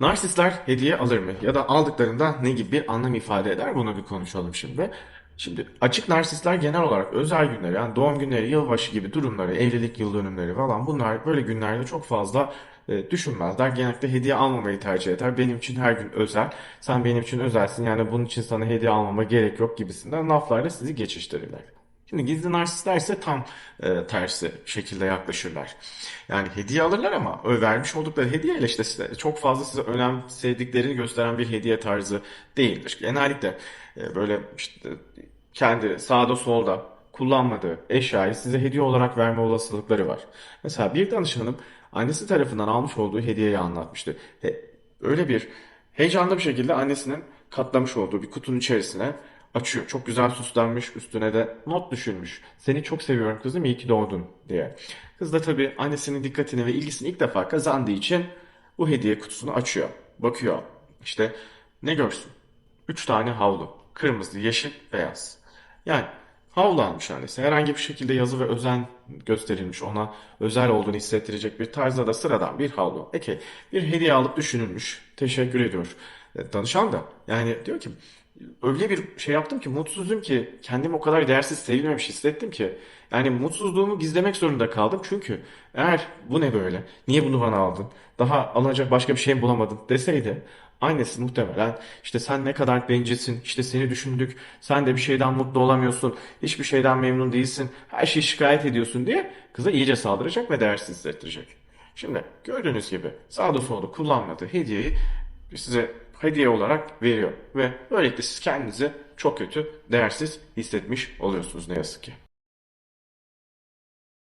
Narsistler hediye alır mı? Ya da aldıklarında ne gibi bir anlam ifade eder? Bunu bir konuşalım şimdi. Şimdi açık narsistler genel olarak özel günleri, yani doğum günleri, yılbaşı gibi durumları, evlilik yıl dönümleri falan bunlar böyle günlerde çok fazla e, düşünmezler. Genellikle hediye almamayı tercih eder. Benim için her gün özel, sen benim için özelsin yani bunun için sana hediye almama gerek yok gibisinden laflarla sizi geçiştirirler. Şimdi gizli narsistler ise tam e, tersi şekilde yaklaşırlar. Yani hediye alırlar ama vermiş oldukları hediyeyle işte size, çok fazla size önemsediklerini gösteren bir hediye tarzı değildir. Genellikle e, böyle işte kendi sağda solda kullanmadığı eşyayı size hediye olarak verme olasılıkları var. Mesela bir danışanım annesi tarafından almış olduğu hediyeyi anlatmıştı. He, öyle bir heyecanlı bir şekilde annesinin katlamış olduğu bir kutunun içerisine açıyor. Çok güzel süslenmiş, üstüne de not düşürmüş. Seni çok seviyorum kızım, iyi ki doğdun diye. Kız da tabii annesinin dikkatini ve ilgisini ilk defa kazandığı için bu hediye kutusunu açıyor. Bakıyor. İşte ne görsün? Üç tane havlu. Kırmızı, yeşil, beyaz. Yani havlu almış annesi. Herhangi bir şekilde yazı ve özen gösterilmiş. Ona özel olduğunu hissettirecek bir tarzda da sıradan bir havlu. Peki bir hediye alıp düşünülmüş. Teşekkür ediyor. E, Danışan da yani diyor ki öyle bir şey yaptım ki mutsuzum ki kendimi o kadar değersiz sevilmemiş hissettim ki. Yani mutsuzluğumu gizlemek zorunda kaldım. Çünkü eğer bu ne böyle? Niye bunu bana aldın? Daha alınacak başka bir şey bulamadın deseydi annesi muhtemelen işte sen ne kadar bencilsin işte seni düşündük sen de bir şeyden mutlu olamıyorsun hiçbir şeyden memnun değilsin her şeyi şikayet ediyorsun diye kıza iyice saldıracak ve değersiz hissettirecek. Şimdi gördüğünüz gibi sağda solda kullanmadığı hediyeyi size hediye olarak veriyor. Ve böylelikle siz kendinizi çok kötü, değersiz hissetmiş oluyorsunuz ne yazık ki.